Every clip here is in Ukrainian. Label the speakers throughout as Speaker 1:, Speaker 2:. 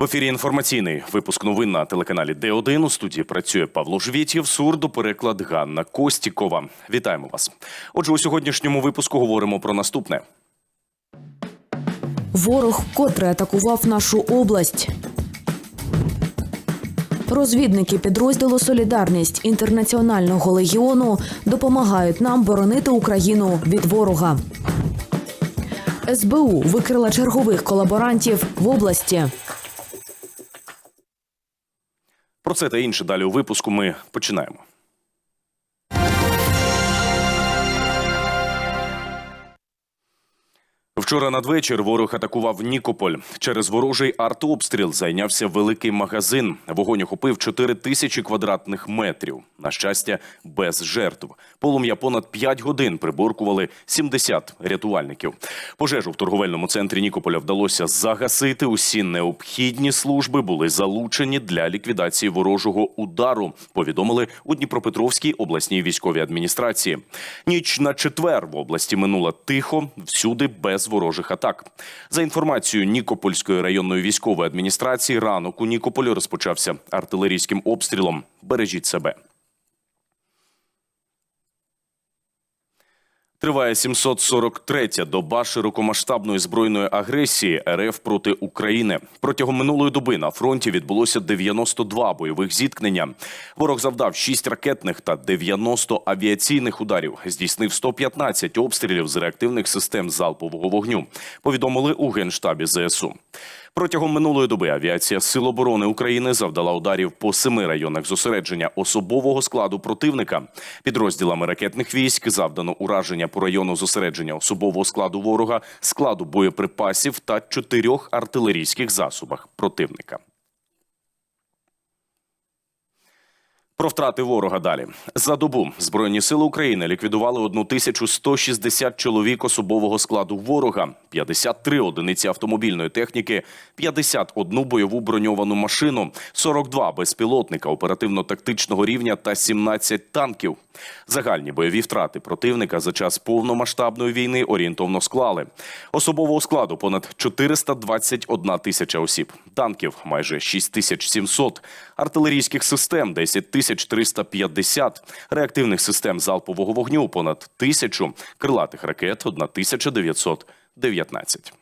Speaker 1: В ефірі інформаційний випуск новин на телеканалі Д1. У студії працює Павло Жвітєв, сурдопереклад Ганна Костікова. Вітаємо вас. Отже, у сьогоднішньому випуску говоримо про наступне.
Speaker 2: Ворог вкотре атакував нашу область. Розвідники підрозділу Солідарність інтернаціонального легіону допомагають нам боронити Україну від ворога. СБУ викрила чергових колаборантів в області.
Speaker 1: Про це та інше далі у випуску ми починаємо. Вчора надвечір ворог атакував Нікополь. Через ворожий артобстріл зайнявся великий магазин. Вогонь охопив 4 тисячі квадратних метрів. На щастя, без жертв. Полум'я понад 5 годин приборкували 70 рятувальників. Пожежу в торговельному центрі Нікополя вдалося загасити. Усі необхідні служби були залучені для ліквідації ворожого удару. Повідомили у Дніпропетровській обласній військовій адміністрації. Ніч на четвер в області минула тихо, всюди без ворожих атак. За інформацією Нікопольської районної військової адміністрації, ранок у Нікополі розпочався артилерійським обстрілом. Бережіть себе. Триває 743-я доба широкомасштабної збройної агресії РФ проти України. Протягом минулої доби на фронті відбулося 92 бойових зіткнення. Ворог завдав 6 ракетних та 90 авіаційних ударів. Здійснив 115 обстрілів з реактивних систем залпового вогню. Повідомили у генштабі ЗСУ. Протягом минулої доби авіація Сил оборони України завдала ударів по семи районах зосередження особового складу противника. Підрозділами ракетних військ завдано ураження по району зосередження особового складу ворога, складу боєприпасів та чотирьох артилерійських засобах противника. Про втрати ворога далі. За добу збройні сили України ліквідували 1160 чоловік особового складу ворога, 53 одиниці автомобільної техніки, 51 бойову броньовану машину, 42 безпілотника оперативно-тактичного рівня та 17 танків. Загальні бойові втрати противника за час повномасштабної війни орієнтовно склали. Особового складу понад 421 тисяча осіб, танків майже 6700, артилерійських систем 10 тисяч 350, реактивних систем залпового вогню понад тисячу, крилатих ракет 1919.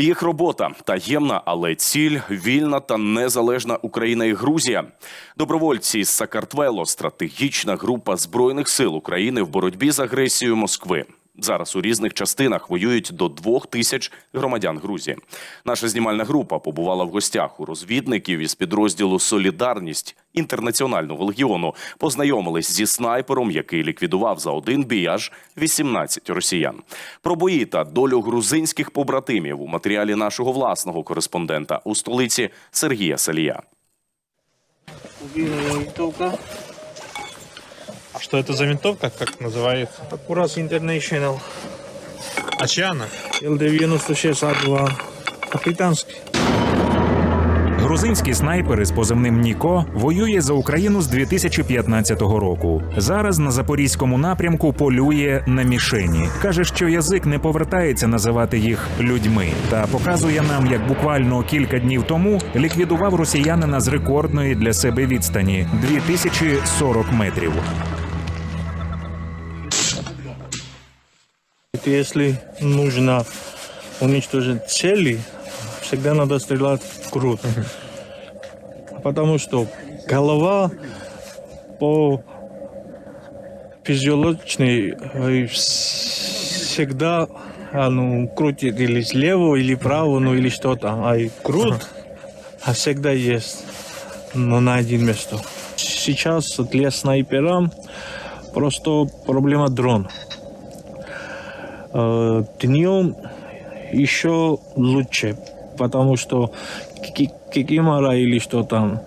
Speaker 1: Їх робота таємна, але ціль вільна та незалежна Україна і Грузія. Добровольці з Сакартвело стратегічна група збройних сил України в боротьбі з агресією Москви. Зараз у різних частинах воюють до двох тисяч громадян Грузії. Наша знімальна група побувала в гостях у розвідників із підрозділу Солідарність інтернаціонального легіону. Познайомились зі снайпером, який ліквідував за один бій аж 18 росіян. Про бої та долю грузинських побратимів у матеріалі нашого власного кореспондента у столиці Сергія Салія.
Speaker 3: Винтовка.
Speaker 4: А что это за винтовка, как называется?
Speaker 3: Аккурат International.
Speaker 4: А чья она?
Speaker 3: Л-96А2. Капитанский.
Speaker 5: Грузинський снайпер із позивним Ніко воює за Україну з 2015 року. Зараз на запорізькому напрямку полює на мішені. каже, що язик не повертається називати їх людьми, та показує нам, як буквально кілька днів тому ліквідував росіянина з рекордної для себе відстані 2040 метрів.
Speaker 3: Это Если нужно уничтожить цели, всегда надо стрелять грудь. Потому что голова по физиологичной э, всегда а, ну, крутит или слева, или вправо, ну или что-то. А и грудь а всегда есть но на один место. Сейчас для снайпера просто проблема дрон. Э, Днем еще лучше, потому что ки- кикимора или что там,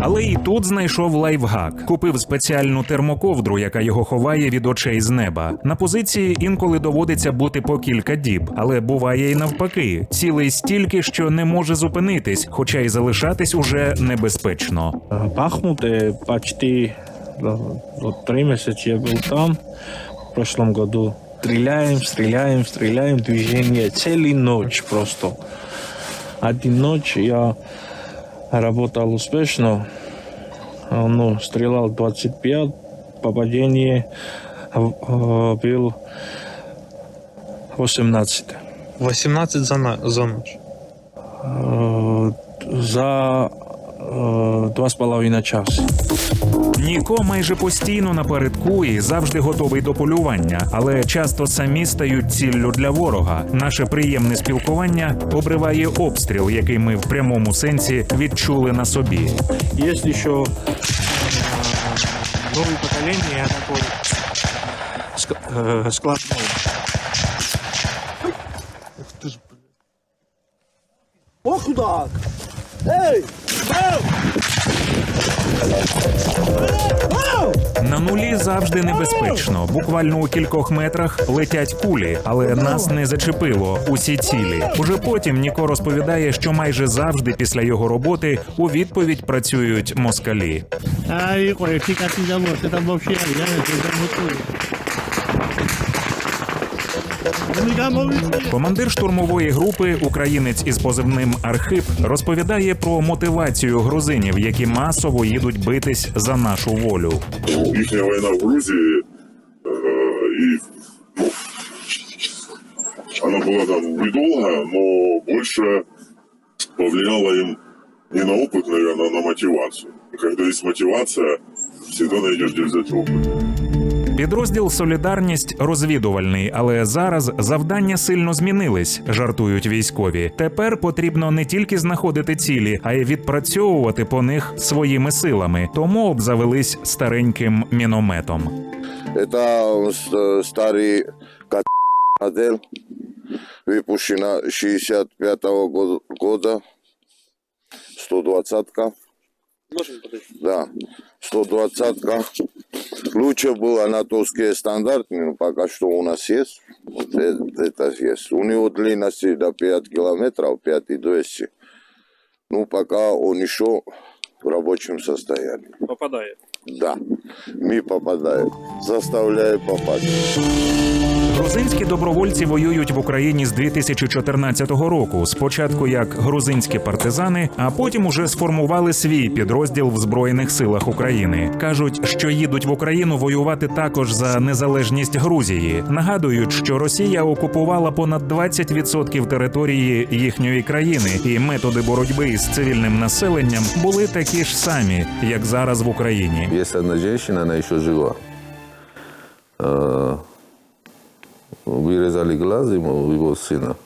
Speaker 5: Але і тут знайшов лайфхак. Купив спеціальну термоковдру, яка його ховає від очей з неба. На позиції інколи доводиться бути по кілька діб, але буває і навпаки, цілий стільки, що не може зупинитись, хоча й залишатись уже небезпечно.
Speaker 3: Э, Бахмут э, почти э, вот три месяца я был там в прошлом году. стреляем, стреляем, стреляем, движение целую ночь просто. Один ночь я работал успешно, А, ну, стрелял 25, попадение э, был 18.
Speaker 4: 18 за, на... за ночь.
Speaker 3: Э, За э, два с половиной часа.
Speaker 5: Ніко майже постійно напередку і завжди готовий до полювання, але часто самі стають ціллю для ворога. Наше приємне спілкування обриває обстріл, який ми в прямому сенсі відчули на собі.
Speaker 3: Есть еще э, новое поколение такой ск- э, складной.
Speaker 6: Ох, куда? Эй!
Speaker 5: На нулі завжди небезпечно. Буквально у кількох метрах летять кулі, але нас не зачепило усі цілі. Уже потім Ніко розповідає, що майже завжди після його роботи у відповідь працюють москалі.
Speaker 6: Ай, ой, фикати домой, это вообще, я это готовы.
Speaker 5: Командир штурмової групи, українець із позивним Архип, розповідає про мотивацію грузинів, які масово їдуть битись за нашу волю.
Speaker 7: Їхня війна в Грузії, е, і ну, она была там недолго, но больше повлияло им не на опыт, наверное, а на мотивацию. Когда есть мотивация, всегда найдешь где взять опыт.
Speaker 5: Підрозділ Солідарність розвідувальний, але зараз завдання сильно змінились, жартують військові. Тепер потрібно не тільки знаходити цілі, а й відпрацьовувати по них своїми силами. Тому обзавелись стареньким мінометом.
Speaker 8: Это с- старый кат- модель, выпущена 65-го года, 120-ка. Да, 120-ка. Лучше было натовские стандарты, но пока что у нас есть. Вот это, это есть. У него длинности до 5 километров, 5200. Ну, пока он еще в рабочем состоянии.
Speaker 4: Попадает.
Speaker 8: Да, ми попадаем. Заставляю попасть.
Speaker 5: Грузинські добровольці воюють в Україні з 2014 року. Спочатку як грузинські партизани, а потім уже сформували свій підрозділ в збройних силах України. кажуть, що їдуть в Україну воювати також за незалежність Грузії. Нагадують, що Росія окупувала понад 20% території їхньої країни, і методи боротьби із цивільним населеннем були такі ж самі, як зараз в Україні.
Speaker 9: Есть одна женщина, она еще жива. Э, Вырезали глаз ему, его сына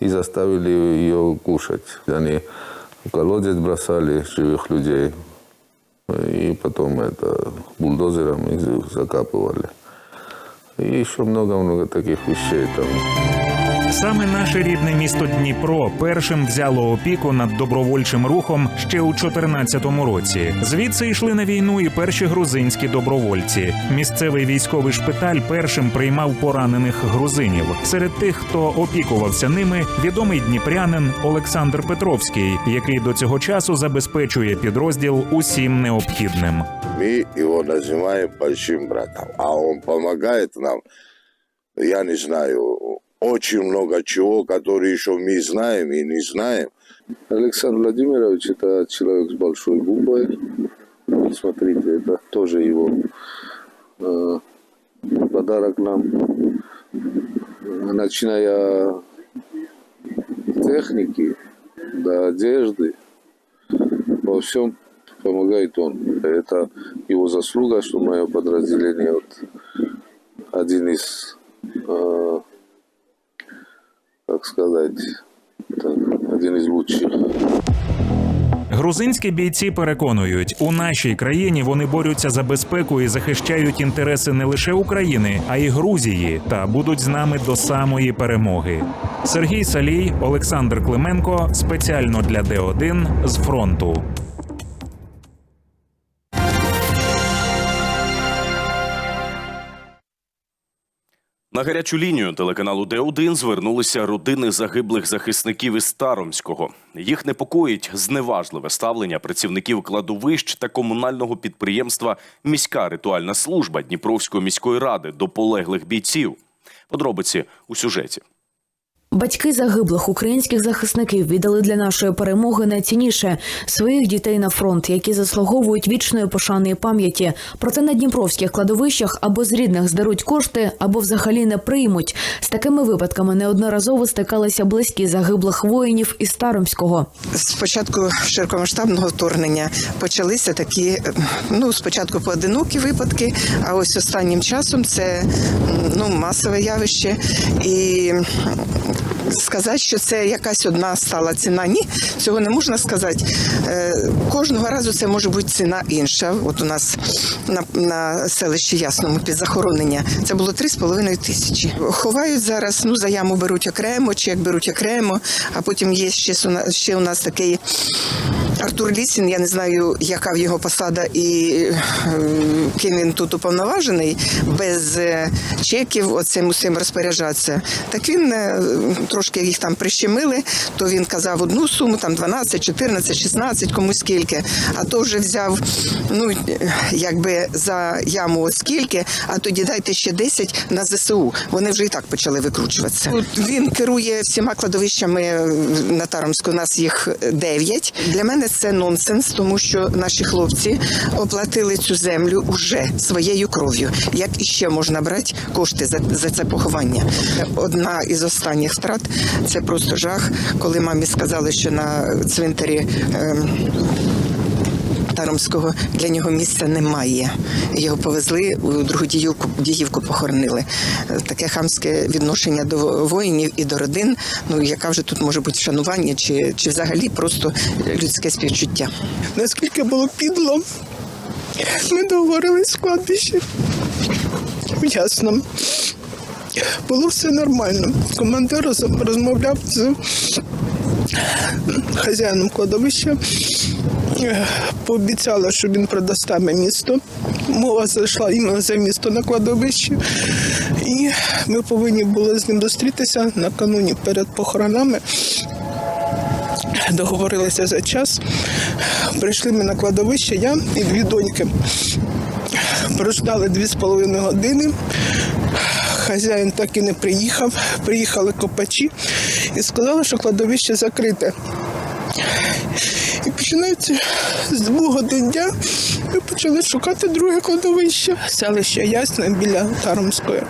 Speaker 9: и заставили ее кушать. Они в колодец бросали живых людей и потом это бульдозером их закапывали. И еще много-много таких вещей там.
Speaker 5: Саме наше рідне місто Дніпро першим взяло опіку над добровольчим рухом ще у 2014 році. Звідси йшли на війну і перші грузинські добровольці. Місцевий військовий шпиталь першим приймав поранених грузинів. Серед тих, хто опікувався ними, відомий дніпрянин Олександр Петровський, який до цього часу забезпечує підрозділ усім необхідним.
Speaker 8: Мы его называем большим братом, а он помогает нам, я не знаю, очень много чего, которые еще мы знаем и не знаем.
Speaker 9: Александр Владимирович – это человек с большой губой. Смотрите, это тоже его э, подарок нам. Начиная техники до одежды, во всем помогает он. Это его заслуга, что мое подразделение вот, один из, э, как сказать, один из лучших.
Speaker 5: Грузинські бійці переконують, у нашій країні вони борються за безпеку і захищають інтереси не лише України, а й Грузії, та будуть з нами до самої перемоги. Сергій Салій, Олександр Клименко спеціально для Д1 з фронту.
Speaker 1: На гарячу лінію телеканалу Д1 звернулися родини загиблих захисників із Старомського. Їх непокоїть зневажливе ставлення працівників кладовищ та комунального підприємства Міська ритуальна служба Дніпровської міської ради до полеглих бійців. Подробиці у сюжеті.
Speaker 2: Батьки загиблих українських захисників віддали для нашої перемоги найцінніше своїх дітей на фронт, які заслуговують вічної пошани і пам'яті. Проте на дніпровських кладовищах або з рідних здеруть кошти, або взагалі не приймуть. З такими випадками неодноразово стикалися близькі загиблих воїнів із Старомського.
Speaker 10: З початку широкомасштабного вторгнення почалися такі, ну спочатку поодинокі випадки, а ось останнім часом це ну масове явище. І сказати, що це якась одна стала ціна. Ні, цього не можна сказати. Е, Кожного разу це може бути ціна інша. От у нас на, на селищі Ясному під захоронення це було 3,5 тисячі. Ховають зараз, ну за яму беруть окремо, чек беруть окремо, а потім є ще, ще у нас такий Артур Лісін, я не знаю, яка в його посада і е, ким він тут уповноважений, без е, чеків оцим усім розпоряджатися. Так він е, трошки їх там прищемили, то він казав одну суму, там 12, 14, 16, комусь скільки, а то вже взяв, ну, якби за яму от скільки, а тоді дайте ще 10 на ЗСУ. Вони вже і так почали викручуватися. От Він керує всіма кладовищами е, на Таромську, у нас їх 9. Для мене це нонсенс, тому що наші хлопці оплатили цю землю уже своєю кров'ю. Як іще можна брати кошти за, за це поховання? Одна із останніх втрат це просто жах, коли мамі сказали, що на цвинтарі. ем, Таромського для нього місця немає. Його повезли у другу діївку, діївку похоронили. Е, Таке хамське відношення до воїнів і до родин. Ну яка вже тут може бути шанування, чи, чи взагалі просто людське співчуття. Наскільки було підло, ми договорились з кладбищем. Ясно. Було все нормально. Командир розмовляв з хазяїном кладовища. Пообіцяла, що він продасть мені місто. Мова зайшла іменно за місто на кладовищі. І ми повинні були з ним зустрітися накануні перед похоронами. Договорилися за час. Прийшли ми на кладовище, я і дві доньки. Прождали дві з половиною години. Хазяїн так і не приїхав. Приїхали копачі і сказали, що кладовище закрите. І починається з двох годин дня. Ми почали шукати друге кладовище. Селище Ясне біля Таромської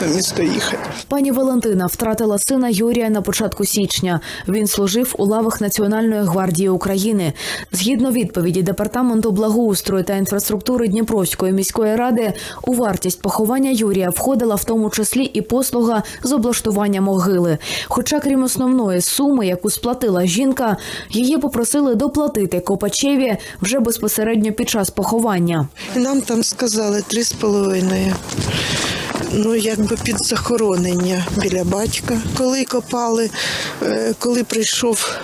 Speaker 10: на місто їхати.
Speaker 2: Пані Валентина втратила сина Юрія на початку січня. Він служив у лавах Національної гвардії України. Згідно відповіді департаменту благоустрою та інфраструктури Дніпровської міської ради, у вартість поховання Юрія входила в тому числі і послуга з облаштування могили. Хоча, крім основної суми, яку сплатила жінка, її попросили доплатити Копачеві вже безпосередньо під час поховання.
Speaker 11: Нам там сказали три з половиною. Ну, якби під захоронення біля батька. Коли копали, е, коли прийшов,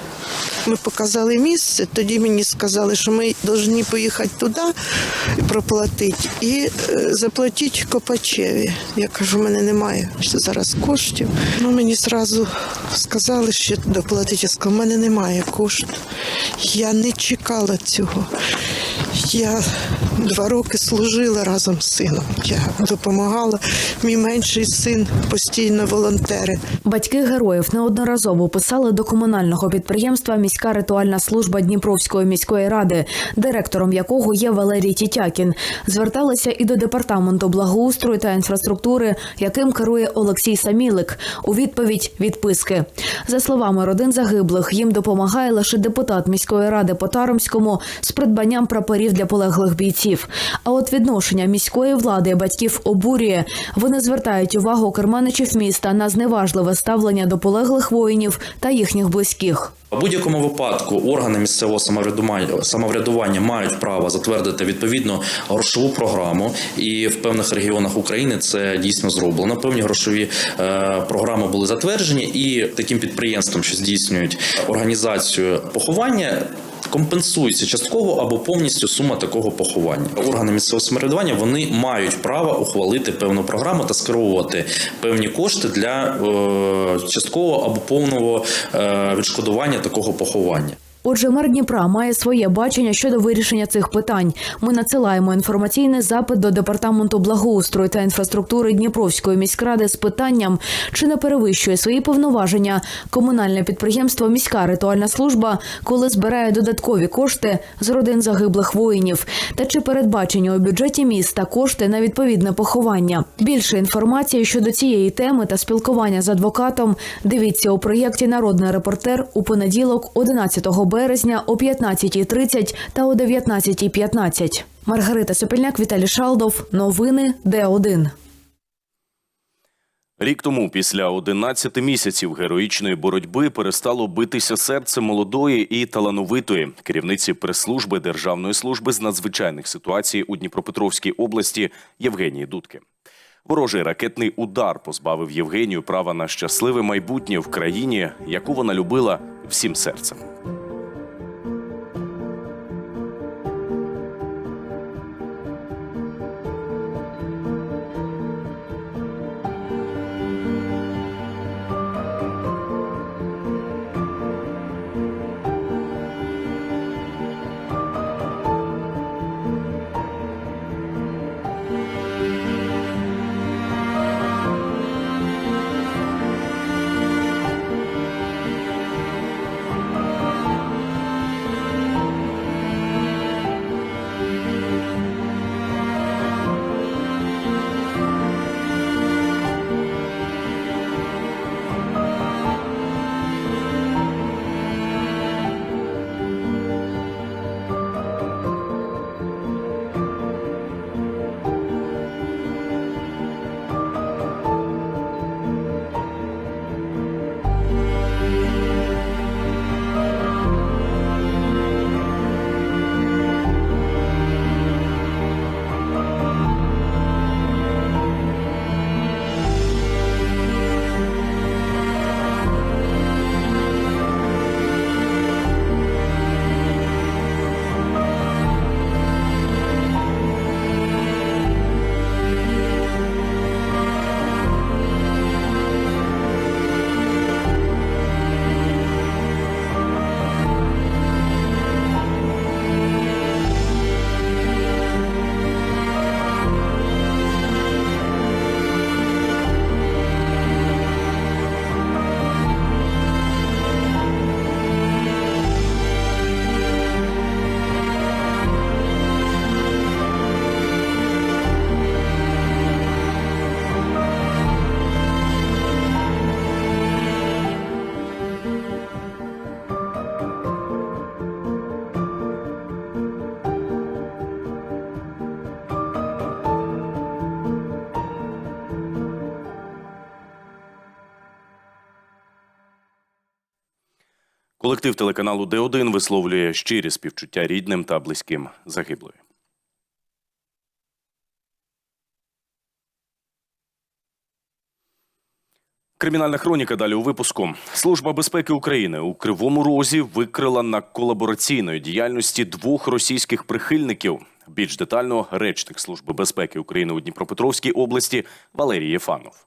Speaker 11: ми показали місце, тоді мені сказали, що ми повинні поїхати туди проплатити і е, заплатити Копачеві. Я кажу, в мене немає що зараз коштів. Ну, мені одразу сказали, що доплатити. Я сказала, в мене немає коштів. Я не чекала цього. Я два роки служила разом з сином. Я допомагала. Мій менший син постійно волонтери.
Speaker 2: Батьки героїв неодноразово писали до комунального підприємства міська ритуальна служба Дніпровської міської ради, директором якого є Валерій Тітякін. Зверталися і до департаменту благоустрою та інфраструктури, яким керує Олексій Самілик. У відповідь відписки. За словами родин загиблих, їм допомагає лише депутат міської ради по Таромському з придбанням прапорів для полеглих бійців. А от відношення міської влади батьків обурює. Вони звертають увагу керманичів міста на зневажливе ставлення до полеглих воїнів та їхніх близьких.
Speaker 12: У будь-якому випадку органи місцевого самоврядування, самоврядування мають право затвердити відповідну грошову програму, і в певних регіонах України це дійсно зроблено. Певні грошові е, програми були затверджені, і таким підприємствам, що здійснюють організацію поховання. Компенсується частково або повністю сума такого поховання. Органи місцевого самоврядування вони мають право ухвалити певну програму та скеровувати певні кошти для е, часткового або повного е, відшкодування такого поховання.
Speaker 2: Отже, мер Дніпра має своє бачення щодо вирішення цих питань. Ми надсилаємо інформаційний запит до департаменту благоустрою та інфраструктури Дніпровської міськради з питанням, чи не перевищує свої повноваження комунальне підприємство Міська ритуальна служба, коли збирає додаткові кошти з родин загиблих воїнів, та чи передбачені у бюджеті міста кошти на відповідне поховання. Більше інформації щодо цієї теми та спілкування з адвокатом дивіться у проєкті Народний репортер у понеділок, 11 березня о 15.30 та о 19.15. Маргарита Сопільняк, Віталій Шалдов. Новини Д1.
Speaker 1: Рік тому, після 11 місяців героїчної боротьби, перестало битися серце молодої і талановитої керівниці прес-служби Державної служби з надзвичайних ситуацій у Дніпропетровській області Євгенії Дудки. Ворожий ракетний удар позбавив Євгенію права на щасливе майбутнє в країні, яку вона любила всім серцем. Колектив телеканалу Д1 висловлює щирі співчуття рідним та близьким загиблої. Кримінальна хроніка далі у випуску. Служба безпеки України у Кривому Розі викрила на колабораційної діяльності двох російських прихильників. Більш детально речник Служби безпеки України у Дніпропетровській області Валерій Єфанов.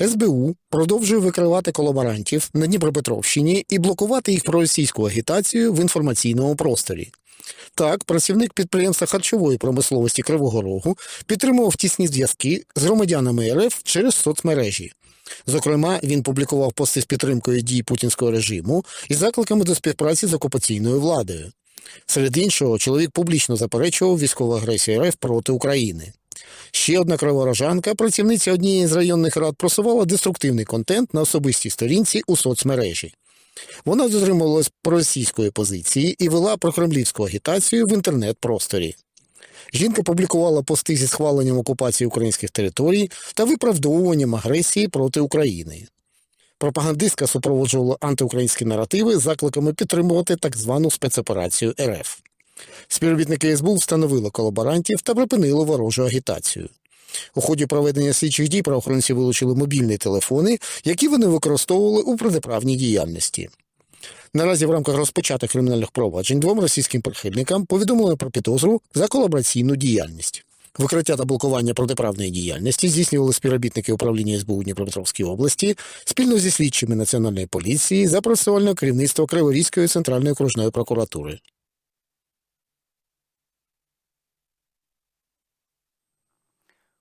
Speaker 13: СБУ продовжує викривати колаборантів на Дніпропетровщині і блокувати їх проросійську агітацію в інформаційному просторі. Так, працівник підприємства харчової промисловості Кривого Рогу підтримував тісні зв'язки з громадянами РФ через соцмережі. Зокрема, він публікував пости з підтримкою дій путінського режиму і закликами до співпраці з окупаційною владою. Серед іншого, чоловік публічно заперечував військову агресію РФ проти України. Ще одна криворожанка, працівниця однієї з районних рад, просувала деструктивний контент на особистій сторінці у соцмережі. Вона дотримувалась проросійської позиції і вела прокремлівську агітацію в інтернет-просторі. Жінка публікувала пости зі схваленням окупації українських територій та виправдовуванням агресії проти України. Пропагандистка супроводжувала антиукраїнські наративи закликами підтримувати так звану спецоперацію РФ. Співробітники СБУ встановили колаборантів та припинили ворожу агітацію. У ході проведення слідчих дій правоохоронці вилучили мобільні телефони, які вони використовували у протиправній діяльності. Наразі в рамках розпочатих кримінальних проваджень двом російським прихильникам повідомили про підозру за колабораційну діяльність. Викриття та блокування протиправної діяльності здійснювали співробітники управління СБУ Дніпропетровської області спільно зі слідчими національної поліції за процесуального керівництва Криворізької центральної окружної прокуратури.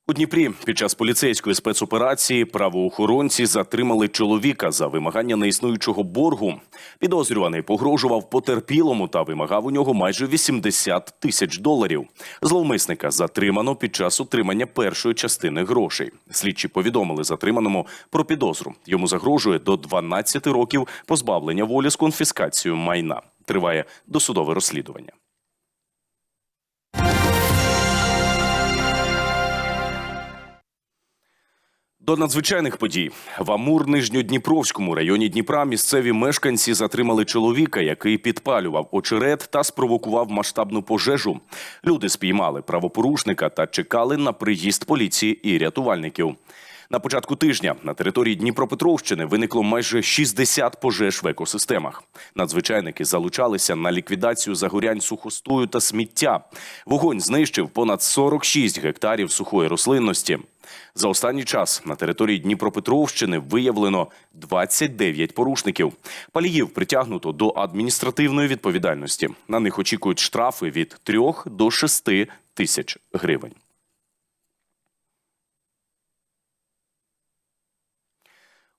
Speaker 1: У Дніпрі під час поліцейської спецоперації правоохоронці затримали чоловіка за вимагання неіснуючого боргу. Підозрюваний погрожував потерпілому та вимагав у нього майже 80 тисяч доларів. Зловмисника затримано під час отримання першої частини грошей. Слідчі повідомили затриманому про підозру. Йому загрожує до 12 років позбавлення волі з конфіскацією майна. Триває досудове розслідування. До надзвичайних подій в Амур-Нижньодніпровському районі Дніпра місцеві мешканці затримали чоловіка, який підпалював очерет та спровокував масштабну пожежу. Люди спіймали правопорушника та чекали на приїзд поліції і рятувальників. На початку тижня на території Дніпропетровщини виникло майже 60 пожеж в екосистемах. Надзвичайники залучалися на ліквідацію загорянь сухостою та сміття. Вогонь знищив понад 46 гектарів сухої рослинності. За останній час на території Дніпропетровщини виявлено 29 порушників. Паліїв притягнуто до адміністративної відповідальності. На них очікують штрафи від 3 до 6 тисяч гривень.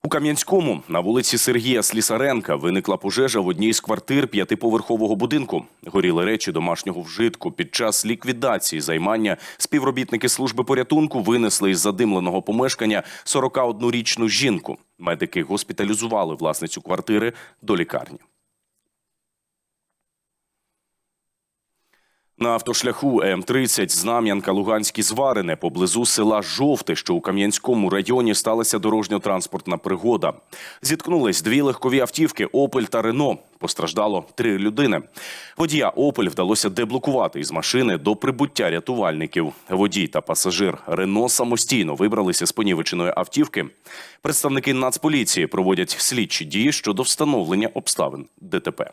Speaker 1: У Кам'янському на вулиці Сергія Слісаренка виникла пожежа в одній з квартир п'ятиповерхового будинку. Горіли речі домашнього вжитку. Під час ліквідації займання співробітники служби порятунку винесли із задимленого помешкання 41-річну жінку. Медики госпіталізували власницю квартири до лікарні. На автошляху М-30 Знам'янка Луганські зварине поблизу села Жовте, що у Кам'янському районі сталася дорожньо-транспортна пригода. Зіткнулись дві легкові автівки Опель та Рено. Постраждало три людини. Водія Опель вдалося деблокувати із машини до прибуття рятувальників. Водій та пасажир Рено самостійно вибралися з понівеченої автівки. Представники Нацполіції проводять слідчі дії щодо встановлення обставин ДТП.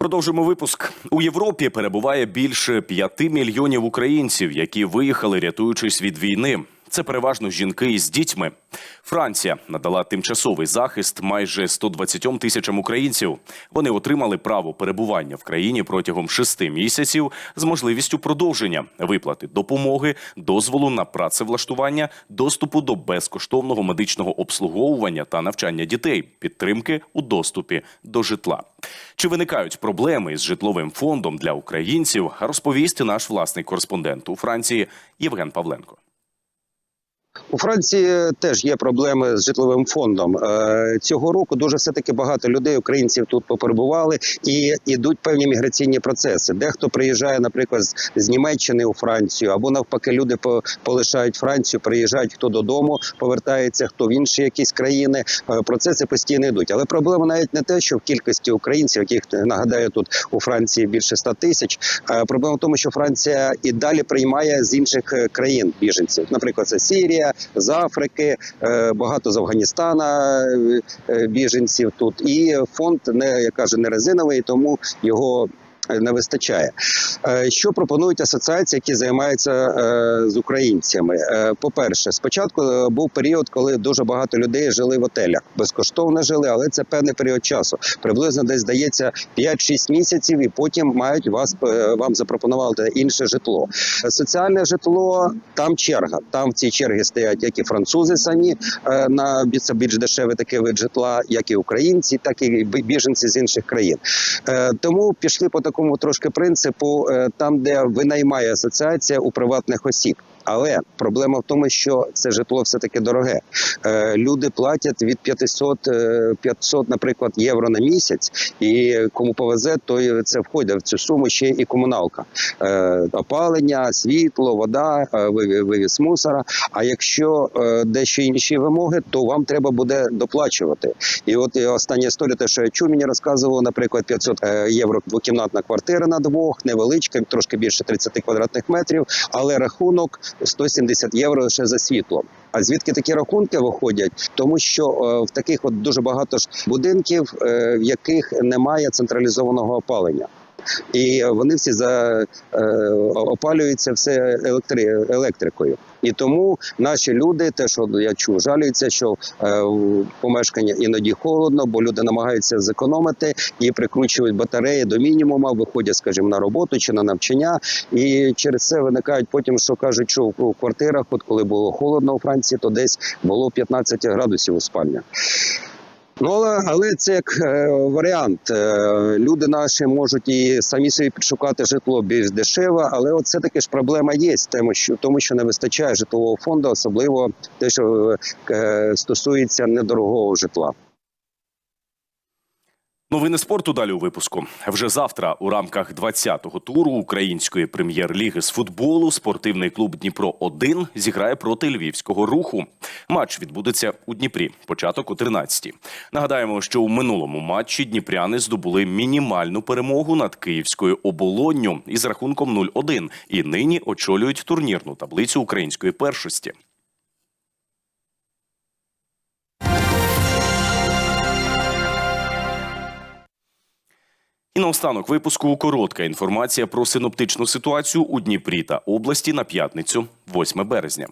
Speaker 1: Продовжимо випуск. У Європі перебуває більше п'яти мільйонів українців, які виїхали, рятуючись від війни. Це переважно жінки із дітьми. Франція надала тимчасовий захист майже 120 тисячам українців. Вони отримали право перебування в країні протягом шести місяців з можливістю продовження виплати допомоги, дозволу на працевлаштування, доступу до безкоштовного медичного обслуговування та навчання дітей, підтримки у доступі до житла. Чи виникають проблеми із житловим фондом для українців? Розповість наш власний кореспондент у Франції Євген Павленко.
Speaker 14: У Франції теж є проблеми з житловим фондом. Е, Цього року дуже все таки багато людей, українців тут поперебували і йдуть певні міграційні процеси. Дехто приїжджає, наприклад, з, Німеччини у Францію, або навпаки, люди полишають Францію, приїжджають хто додому, повертається, хто в інші якісь країни. Е, Процеси постійно йдуть. Але проблема навіть не те, що в кількості українців, яких нагадаю, тут у Франції більше 100 тисяч. Е, Проблема в тому, що Франція і далі приймає з інших країн біженців, наприклад, це З Африки, е, багато з Афганістана е, е, біженців тут. І фонд не я каже, не резиновий, тому його. Е, Не вистачає. Е, Що пропонують асоціації, які займаються е, з українцями? По-перше, спочатку був період, коли дуже багато людей жили в отелях. Безкоштовно жили, але це певний період часу. Приблизно десь здається 5-6 місяців, і потім мають вас вам запропонувати інше житло. Соціальне житло там черга. Там в цій чергі стоять як і французи самі на більш дешевий такий вид житла, як і українці, так і біженці з інших країн. Тому пішли по такому трошки принципу, е, там, де винаймає асоціація у приватних осіб. Але проблема в тому, що це житло все таки дороге. Е, Люди платять від 500, е, 500, наприклад, євро на місяць, і кому повезе, то це входить в цю суму ще і комуналка, Е, опалення, світло, вода, е, виві- вивіз мусора. А якщо е, дещо інші вимоги, то вам треба буде доплачувати. І от остання історія, те, що я чув, мені розказував, наприклад, 500 е, євро двокімнатна квартира на двох, невеличка, трошки більше 30 квадратних метрів, але рахунок 170 євро лише за світло. А звідки такі рахунки виходять? Тому що е, в таких от дуже багато ж будинків, е, в яких немає централізованого опалення. І вони всі за е, опалюються все електри, електрикою. І тому наші люди, те, що я чув, жалюються, що е, в помешкання іноді холодно, бо люди намагаються зекономити і прикручують батареї до мінімуму, виходять, скажімо, на роботу чи на навчання. І через це виникають потім, що кажуть, що в квартирах, от коли було холодно у Франції, то десь було 15 градусів у спальнях. Ну, але, але це як е, варіант. Е, люди наші можуть і самі собі підшукати житло більш дешеве, але от все таки ж проблема є, тому що тому що не вистачає житлового фонду, особливо те, що е, стосується недорогого житла.
Speaker 1: Новини спорту далі у випуску. Вже завтра у рамках 20-го туру української прем'єр-ліги з футболу спортивний клуб Дніпро 1 зіграє проти львівського руху. Матч відбудеться у Дніпрі. Початок о 13-й. Нагадаємо, що у минулому матчі дніпряни здобули мінімальну перемогу над київською оболонню із рахунком 0-1 і нині очолюють турнірну таблицю української першості. І наостанок випуску коротка інформація про синоптичну ситуацію у Дніпрі та області на п'ятницю, 8 березня.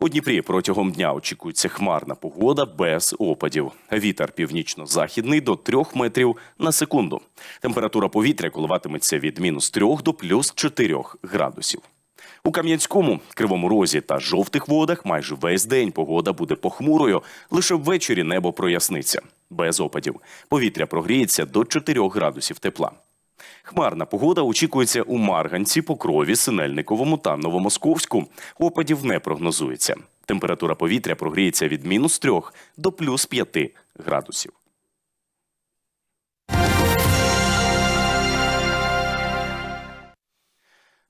Speaker 1: У Дніпрі протягом дня очікується хмарна погода без опадів. Вітер північно-західний до 3 метрів на секунду. Температура повітря коливатиметься від мінус 3 до плюс 4 градусів. У Кам'янському, Кривому Розі та жовтих водах майже весь день погода буде похмурою. Лише ввечері небо проясниться без опадів. Повітря прогріється до 4 градусів тепла. Хмарна погода очікується у Марганці, Покрові, Синельниковому та Новомосковську. Опадів не прогнозується. Температура повітря прогріється від мінус 3 до плюс 5 градусів.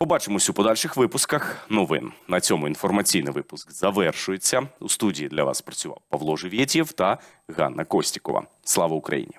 Speaker 1: Побачимось у подальших випусках новин. На цьому інформаційний випуск завершується. У студії для вас працював Павло Живєтєв та Ганна Костікова. Слава Україні!